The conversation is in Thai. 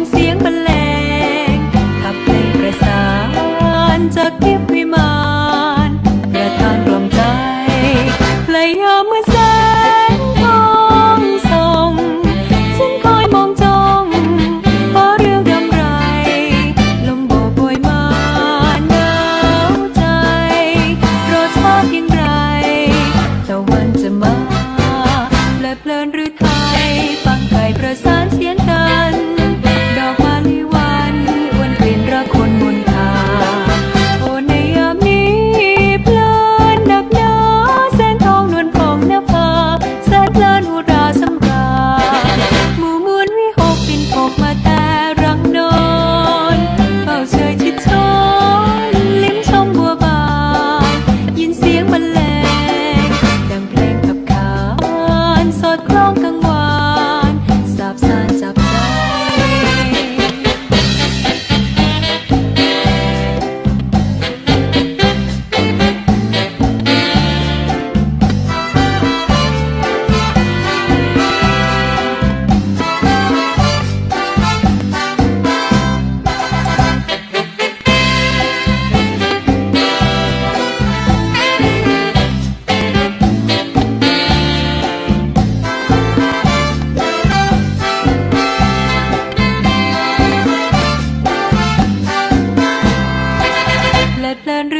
างเสียงบรรเลงขับเพลงประสานจากทิพย์วิมานประทานรวมใจและยอมเมื่อ เพลิดเพลินหรือ